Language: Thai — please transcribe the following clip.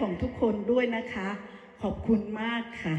ของทุกคนด้วยนะคะ ขอบคุณมากค่ะ